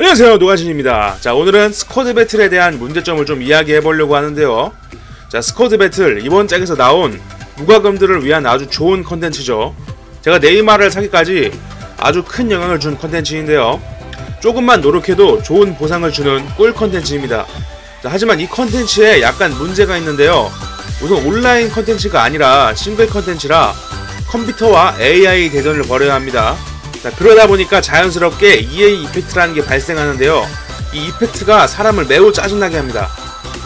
안녕하세요. 노가신입니다. 자 오늘은 스쿼드 배틀에 대한 문제점을 좀 이야기해 보려고 하는데요. 자 스쿼드 배틀. 이번 짝에서 나온 무과금들을 위한 아주 좋은 컨텐츠죠. 제가 네이마르를 사기까지 아주 큰 영향을 준 컨텐츠인데요. 조금만 노력해도 좋은 보상을 주는 꿀 컨텐츠입니다. 자, 하지만 이 컨텐츠에 약간 문제가 있는데요. 우선 온라인 컨텐츠가 아니라 싱글 컨텐츠라 컴퓨터와 AI 대전을 벌여야 합니다 자, 그러다 보니까 자연스럽게 EA 이펙트라는 게 발생하는데요. 이 이펙트가 사람을 매우 짜증나게 합니다.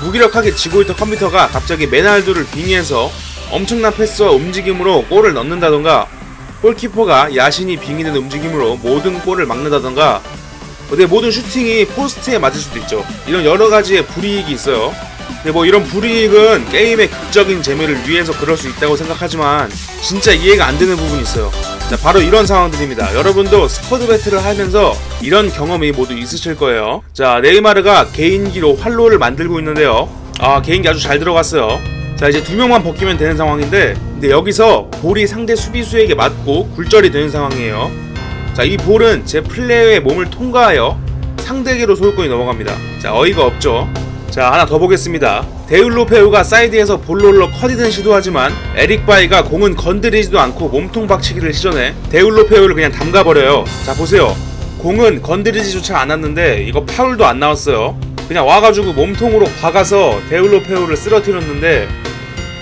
무기력하게 지고 있던 컴퓨터가 갑자기 메날두를 빙의해서 엄청난 패스와 움직임으로 골을 넣는다던가 골키퍼가 야신이 빙의된 움직임으로 모든 골을 막는다던가 근데 모든 슈팅이 포스트에 맞을 수도 있죠. 이런 여러 가지의 불이익이 있어요. 근데 뭐 이런 불이익은 게임의 극적인 재미를 위해서 그럴 수 있다고 생각하지만 진짜 이해가 안 되는 부분이 있어요. 자, 바로 이런 상황들입니다. 여러분도 스쿼드 배틀을 하면서 이런 경험이 모두 있으실 거예요. 자, 네이마르가 개인기로 활로를 만들고 있는데요. 아, 개인기 아주 잘 들어갔어요. 자, 이제 두 명만 벗기면 되는 상황인데, 근데 여기서 볼이 상대 수비수에게 맞고 굴절이 되는 상황이에요. 자, 이 볼은 제 플레이어의 몸을 통과하여 상대에게로 소유권이 넘어갑니다. 자, 어이가 없죠. 자 하나 더 보겠습니다. 데울로페우가 사이드에서 볼롤러 커디든 시도하지만 에릭 바이가 공은 건드리지도 않고 몸통 박치기를 시전해 데울로페우를 그냥 담가버려요. 자 보세요. 공은 건드리지조차 않았는데 이거 파울도 안 나왔어요. 그냥 와가지고 몸통으로 박아서 데울로페우를 쓰러뜨렸는데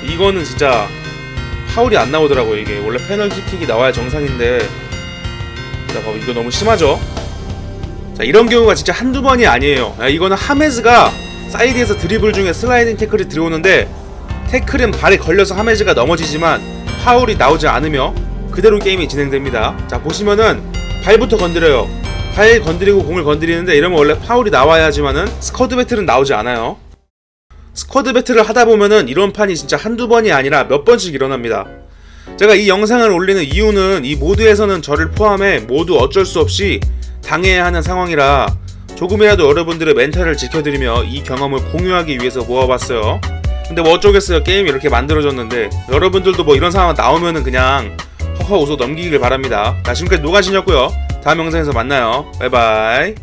이거는 진짜 파울이 안 나오더라고요. 이게 원래 페널티킥이 나와야 정상인데. 자 봐봐. 이거 너무 심하죠? 자 이런 경우가 진짜 한두 번이 아니에요. 야, 이거는 하메즈가 사이드에서 드리블 중에 슬라이딩 태클이 들어오는데 태클은 발에 걸려서 하메즈가 넘어지지만 파울이 나오지 않으며 그대로 게임이 진행됩니다. 자 보시면은 발부터 건드려요. 발 건드리고 공을 건드리는데 이러면 원래 파울이 나와야 하지만은 스쿼드 배틀은 나오지 않아요. 스쿼드 배틀을 하다 보면은 이런 판이 진짜 한두 번이 아니라 몇 번씩 일어납니다. 제가 이 영상을 올리는 이유는 이 모드에서는 저를 포함해 모두 어쩔 수 없이 당해야 하는 상황이라 조금이라도 여러분들의 멘탈을 지켜드리며 이 경험을 공유하기 위해서 모아봤어요. 근데 뭐 어쩌겠어요. 게임이 이렇게 만들어졌는데 여러분들도 뭐 이런 상황 나오면은 그냥 허허 웃어 넘기길 바랍니다. 자 지금까지 노가신이었고요. 다음 영상에서 만나요. 바이바이.